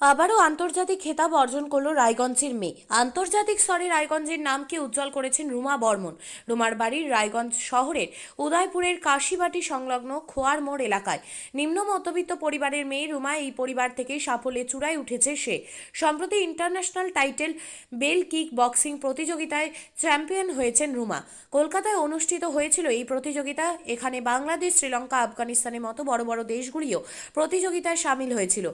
আবারও আন্তর্জাতিক খেতাব অর্জন করল রায়গঞ্জের মেয়ে। আন্তর্জাতিক স্তরে রায়গঞ্জের নামকে উজ্জ্বল করেছেন রুমা বর্মন। রুমার বাড়ির রায়গঞ্জ শহরের উদয়পুরের কাশিবাটি সংলগ্ন খোয়ার মোড় এলাকায়। নিম্ন মধ্যবিত্ত পরিবারের মেয়ে রুমা এই পরিবার থেকে সাফল্যে চূড়ায় উঠেছে সে। সম্প্রতি international title belt kick boxing প্রতিযোগিতায় চ্যাম্পিয়ন হয়েছেন রুমা। কলকাতায় অনুষ্ঠিত হয়েছিল এই প্রতিযোগিতা। এখানে বাংলাদেশ, শ্রীলঙ্কা, আফগানিস্তানের মতো বড় বড় দেশগুলিও প্রতিযোগিতায় সামিল হয়েছিল।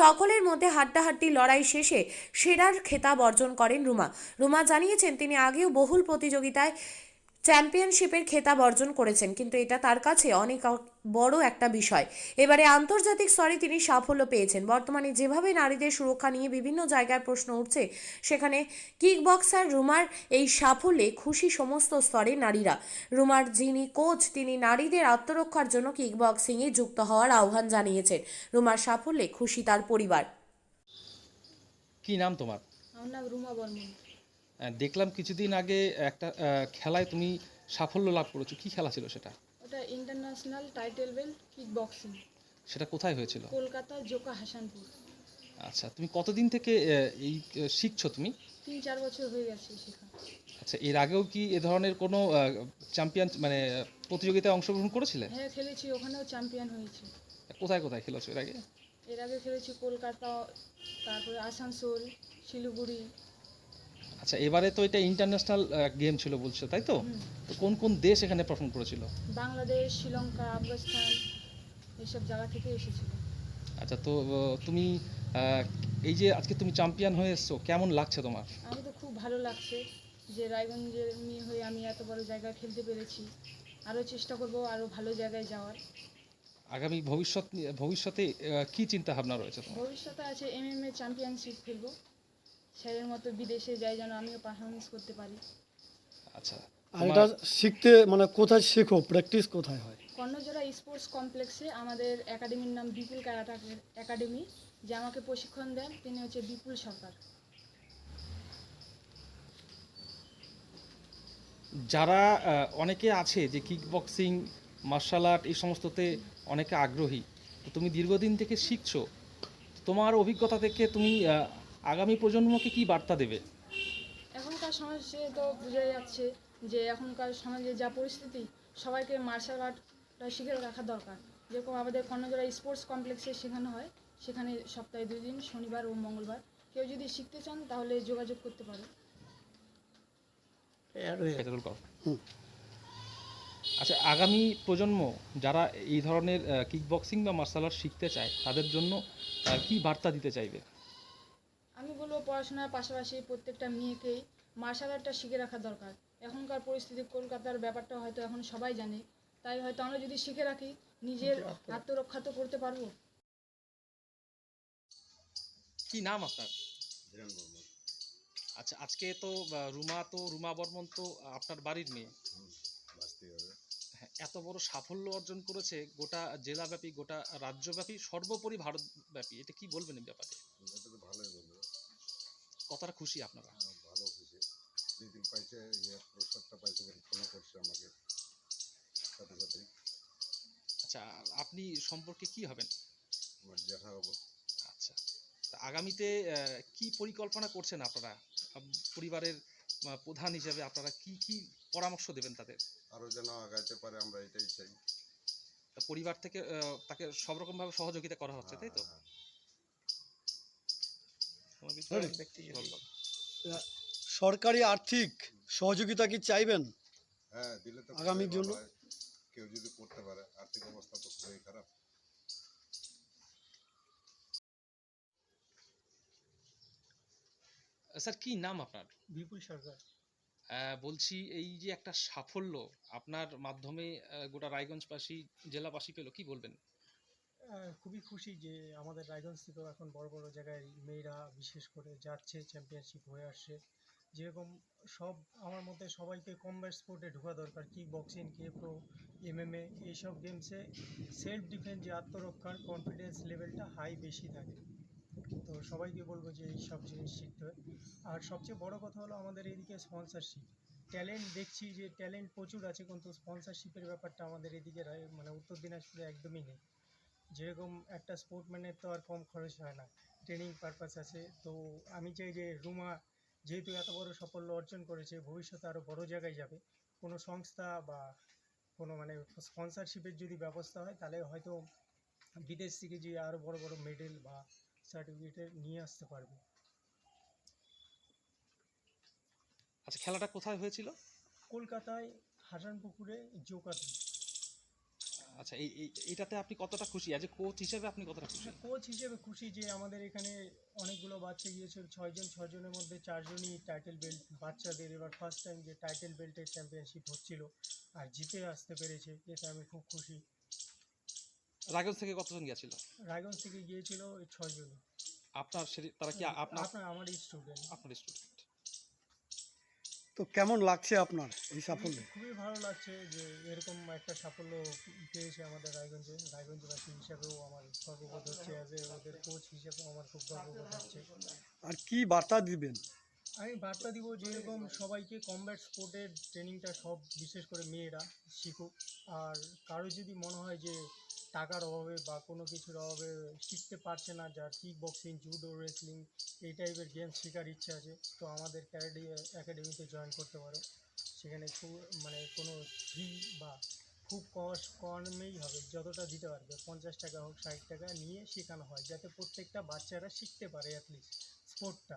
সকলের মধ্যে হাড্ডাহাড্ডি লড়াই শেষে সেরার খেতাব অর্জন করেন রুমা। রুমা জানিয়েছেন, তিনি আগেও বহুল প্রতিযোগিতায় চ্যাম্পিয়নশিপের খেতাব অর্জন করেছেন, কিন্তু এটা তার কাছে অনেক বড় একটা বিষয়। এবারে আন্তর্জাতিক স্তরে তিনি সাফল্য পেয়েছেন। বর্তমানে যেভাবে নারীদের সুরক্ষা নিয়ে বিভিন্ন জায়গায় প্রশ্ন উঠছে, সেখানে কিক বক্সার রুমার এই সাফল্যে খুশি সমস্ত স্তরে নারীরা। রুমার যিনি কোচ, তিনি নারীদের আত্মরক্ষার জন্য কিক বক্সিংয়ে যুক্ত হওয়ার আহ্বান জানিয়েছেন। রুমার সাফল্যে খুশি তার পরিবার। কি নাম তোমার? আমার নাম রুমা বর্মন। দেখলাম কিছুদিন আগে একটা খেলায় তুমি সাফল্য লাভ করেছ। কি খেলা ছিল সেটা? ওটা international title belt kick boxing সেটা কোথায় হয়েছিল? কলকাতা জোকা হাসানপুর। আচ্ছা তুমি কতদিন থেকে এই শিখছো তুমি? তিন চার বছর হয়ে গেছে শেখা। আচ্ছা এর আগেও কি এ ধরনের কোনো চ্যাম্পিয়ন মানে প্রতিযোগিতায় অংশগ্রহণ করেছিলে? হ্যাঁ খেলেছি ওখানেও চ্যাম্পিয়ন হয়েছি। কোথায় কোথায় খেলেছো এর আগে? এর আগে খেলেছি কলকাতা তারপরে আসানসোল শিলিগুড়ি। আচ্ছা এবারে তো এটা ইন্টারন্যাশনাল গেম ছিল বলছো তাই তো? তো কোন কোন দেশ এখানে পারফর্ম করেছিল? বাংলাদেশ শ্রীলঙ্কা আফগানিস্তান এইসব জায়গা থেকে এসেছিল। আচ্ছা তো তুমি এই যে আজকে তুমি চ্যাম্পিয়ন হয়ে এসছো কেমন লাগছে তোমার? আমি তো খুব ভালো লাগছে যে রায়গঞ্জের মেয়ে হয়ে আমি এত বড় জায়গায় খেলতে পেরেছি। আরও চেষ্টা করব আরও ভালো জায়গায় যাওয়ার। আগামী ভবিষ্যৎ নিয়ে- ভবিষ্যতে কি চিন্তা ভাবনা রয়েছে তোমার? ভবিষ্যতে আছে এমএমএ চ্যাম্পিয়নশিপ খেলব। স্যারের মতো বিদেশে যাই যেন আমিও পারফরমেন্স করতে পারি। আচ্ছা। আর এটা শিখতে মানে কোথায় শেখো? প্র্যাকটিস কোথায় হয়? কর্ণজোড়া স্পোর্টস কমপ্লেক্সে আমাদের একাডেমির নাম বিপুল ক্যারাটা একাডেমি যে আমাকে প্রশিক্ষণ দেন তিনি হচ্ছে বিপুল সরকার। যারা অনেকে আছে যে কিক বক্সিং মার্শাল আর্ট এই সমস্ততে অনেকে আগ্রহী। তো তুমি দীর্ঘদিন থেকে শিখছো। তোমার অভিজ্ঞতা থেকে তুমি আহ, আগামী প্রজন্মকে কি বার্তা দেবে? এখনকার সমাজে তো বোঝা যাচ্ছে যে এখনকার সমাজে যা পরিস্থিতি সবাইকে মার্শাল আর্টটা শিখে রাখা দরকার। যেরকম আমাদের কর্ণজোড়া স্পোর্টস কমপ্লেক্সে শেখানো হয় সেখানে সপ্তাহে দুই দিন শনিবার ও মঙ্গলবার। কেউ যদি শিখতে চান তাহলে যোগাযোগ করতে পারে। ফেজারুল কর। আচ্ছা আগামী প্রজন্ম যারা এই ধরনের কিক বক্সিং বা মার্শাল আর্ট শিখতে চায় তাদের জন্য কি বার্তা দিতে চাইবে? আমি বলব পড়াশোনার পাশাপাশি প্রত্যেকটা মেয়েকেই মার্শাল আর্টটা শিখে রাখা দরকার। এখনকার পরিস্থিতি কলকাতার ব্যাপারটা হয়তো এখন সবাই জানে। তাই হয়তো আমরা যদি শিখে রাখি নিজের আত্মরক্ষা তো করতে পারব। কি নাম আপনার? আচ্ছা আজকে তো রুমা তো রুমা বর্মন তো আপনার বাড়ির মেয়ে। হ্যাঁ, এত বড় সাফল্য অর্জন করেছে গোটা জেলাব্যাপী গোটা রাজ্যব্যাপী সর্বোপরি ভারতব্যাপী। এটা কি বলবেন এই ব্যাপারে? এটা তো ভালোই বলব। কতটা খুশি আপনারা? ভালো খুশি। যেদিন পাইছে ইয়ে পুরস্কারটা পাইছে ফোন করছে আমাকে সাথে সাথে। আচ্ছা আপনি সম্পর্কে কি হবেন আমার জ্যাঠা হব আচ্ছা তা আগামীতে আহ, কি পরিকল্পনা করছেন আপনারা? পরিবারের প্রধান হিসেবে আপনারা কি কি পরামর্শ দেবেন তাদের? আরও যেন আগাইতে পারে আমরা এটাই চাই। পরিবার থেকে তাকে সব রকম ভাবে সহযোগিতা করা হচ্ছে তাই তো? হ্যাঁ, Sorry. বলব? সরকারি আর্থিক সহযোগিতা কি চাইবেন? হ্যাঁ দিলে তো আগামীর জন্য? কেউ যদি করতে পারে আর্থিক অবস্থা তো খুবই খারাপ। স্যার কি নাম আপনার? বিপুল সরকার। বলছি এই যে একটা সাফল্য আপনার মাধ্যমে গোটা রায়গঞ্জবাসী, জেলাবাসী পেল, কি বলবেন? খুবই খুশি যে আমাদের রায়গঞ্জ থেকেও এখন বড় বড় জায়গায় মেয়েরা বিশেষ করে যাচ্ছে চ্যাম্পিয়নশিপ হয়ে আসছে। যেরকম সব, আমার মতে সবাইকে কমব্যাট স্পোর্টে ঢোকা দরকার কিক বক্সিং কে প্রো এমএমএ এইসব গেমসে সেলফ ডিফেন্স যে আত্মরক্ষার কনফিডেন্স লেভেলটা হাই বেশি থাকে। তো সবাইকে বলব যে এই সব জিনিস শিখতে হয় আর সবচেয়ে বড় কথা হলো আমাদের এদিকে স্পন্সরশিপ ট্যালেন্ট দেখছি যে ট্যালেন্ট প্রচুর আছে, কিন্তু স্পন্সরশিপের ব্যাপারটা আমাদের এদিকে মানে উত্তর দিনাজপুরে একদমই নেই। যেরকম একটা স্পোর্টম্যানের তো আর কম খরচ হয় না ট্রেনিং পারপাস আছে। তো আমি চাই যে রুমা যেহেতু এত বড় সাফল্য অর্জন করেছে, ভবিষ্যতে আরও বড় জায়গায় যাবে। কোনো সংস্থা বা কোনো মানে স্পন্সরশিপের যদি ব্যবস্থা হয়, তাহলে হয়তো বিদেশ থেকে যে আরও বড় বড় মেডেল বা সার্টিফিকেট নিয়ে আসতে পারবে। আচ্ছা খেলাটা কোথায় হয়েছিল? কলকাতায় হাসানপুকুরে জোকাতে। আচ্ছা এই এই- এইটাতে আপনি কতটা খুশি? অ্যাজ এ কোচ হিসেবে আপনি কতটা খুশি? কোচ হিসেবে খুশি যে আমাদের এখানে অনেকগুলো বাচ্চা গিয়েছে ছয়জন ছজনের মধ্যে চারজনই টাইটেল বেল্ট বাচ্চাদের। এবার ফার্স্ট টাইম যে টাইটেল বেল্টের চ্যাম্পিয়নশিপ হচ্ছিল আর জিতে আসতে পেরেছে এতে আমি খুব খুশি। রায়গঞ্জ থেকে কতজন গিয়েছিল? রায়গঞ্জ থেকে গিয়েছিল ওই ছয়জনই আপনার তারা কি আপনার আপনার আমার স্টুডেন্ট আপনার স্টুডেন্ট তো কেমন লাগছে আপনার এই সাফল্য? খুবই ভালো লাগছে যে এরকম একটা সাফল্য পেয়েছে আমাদের রায়গঞ্জে। রায়গঞ্জবাসী হিসাবেও আমার গর্ববোধ হচ্ছে অ্যাজ এ ওদের কোচ হিসেবেও আমার খুব গর্ববোধ হচ্ছে। আর কি বার্তা দিবেন? আমি বার্তা দিব যেরকম সবাইকে কমব্যাট স্পোর্টের ট্রেনিংটা সব বিশেষ করে মেয়েরা শিখুক। আর কারও যদি মনে হয় যে টাকার অভাবে বা কোনো কিছুর অভাবে শিখতে পারছে না যার কিক বক্সিং জুডো রেসলিং এই টাইপের গেম শেখার ইচ্ছা আছে। তো আমাদের ক্যারাডি একাডেমিতে জয়েন করতে পারো। সেখানে খুব মানে কোনো ফি বা খুব কস্ট কমেই হবে যতটা দিতে পারবে। পঞ্চাশ টাকা হোক ষাট টাকা নিয়ে শেখানো হয় যাতে প্রত্যেকটা বাচ্চারা শিখতে পারে অ্যাটলিস্ট স্পোর্টটা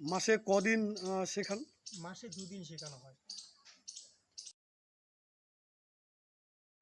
মাসে কদিন শেখান? মাসে দুদিন শেখানো হয়।